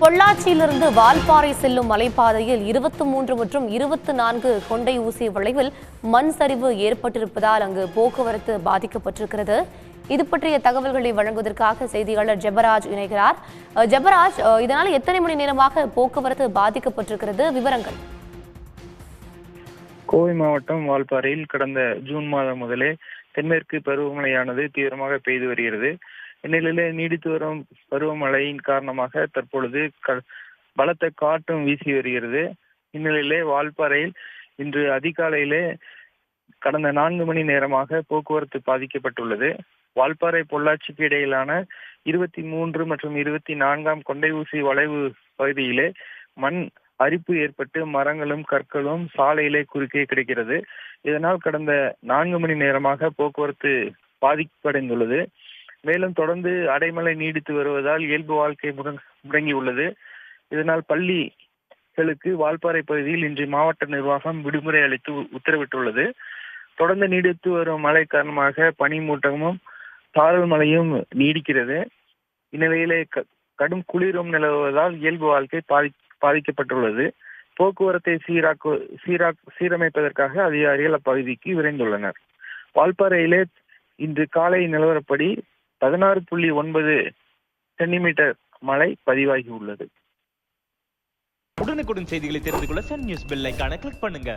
பொள்ளாச்சியிலிருந்து வால்பாறை செல்லும் மலைப்பாதையில் இருபத்தி மூன்று மற்றும் இருபத்தி நான்கு கொண்டை ஊசி வளைவில் மண் சரிவு ஏற்பட்டிருப்பதால் அங்கு போக்குவரத்து பாதிக்கப்பட்டிருக்கிறது. இது பற்றிய தகவல்களை வழங்குவதற்காக செய்தியாளர் ஜெபராஜ் இணைகிறார். ஜெபராஜ் இதனால் எத்தனை மணி நேரமாக போக்குவரத்து பாதிக்கப்பட்டிருக்கிறது? விவரங்கள். கோவை மாவட்டம் வால்பாறையில் கடந்த ஜூன் மாதம் முதலே தென்மேற்கு பருவமழையானது தீவிரமாக பெய்து வருகிறது. இந்நிலையிலே நீடித்து வரும் பருவமழையின் காரணமாக தற்பொழுது பலத்த காற்றும் வீசி வருகிறது. இந்நிலையிலே வால்பாறையில் இன்று அதிகாலையிலே கடந்த நான்கு மணி நேரமாக போக்குவரத்து பாதிக்கப்பட்டுள்ளது. வால்பாறை பொள்ளாச்சிக்கு இடையிலான இருபத்தி மூன்று மற்றும் இருபத்தி நான்காம் கொண்டை ஊசி வளைவு பகுதியிலே மண் அரிப்பு ஏற்பட்டு மரங்களும் கற்களும் சாலையிலே குறுக்கே கிடைக்கிறது. இதனால் கடந்த நான்கு மணி நேரமாக போக்குவரத்து பாதிப்படைந்துள்ளது. மேலும் தொடர்ந்து அடைமழை நீடித்து வருவதால் இயல்பு வாழ்க்கை முடங்கியுள்ளது. இதனால் பள்ளிகளுக்கு வால்பாறை பகுதியில் இன்று மாவட்ட நிர்வாகம் விடுமுறை அளித்து உத்தரவிட்டுள்ளது. தொடர்ந்து நீடித்து வரும் மழை காரணமாக பனிமூட்டமும் சாரல் மழையும் நீடிக்கிறது. இந்நிலையிலே க- கடும் குளிரும் நிலவுவதால் இயல்பு வாழ்க்கை பாதி பாதிக்கப்பட்டுள்ளது. போக்குவரத்தை சீராக்கு சீரா சீரமைப்பதற்காக அதிகாரிகள் அப்பகுதிக்கு விரைந்துள்ளனர். வால்பாறையிலே இன்று காலை நிலவரப்படி பதினாறு புள்ளி ஒன்பது சென்டிமீட்டர் மழை பதிவாகி உள்ளது உடனுக்குடன் செய்திகளை தெரிந்து கொள்ள சன் நியூஸ் பெல் கிளிக் பண்ணுங்க.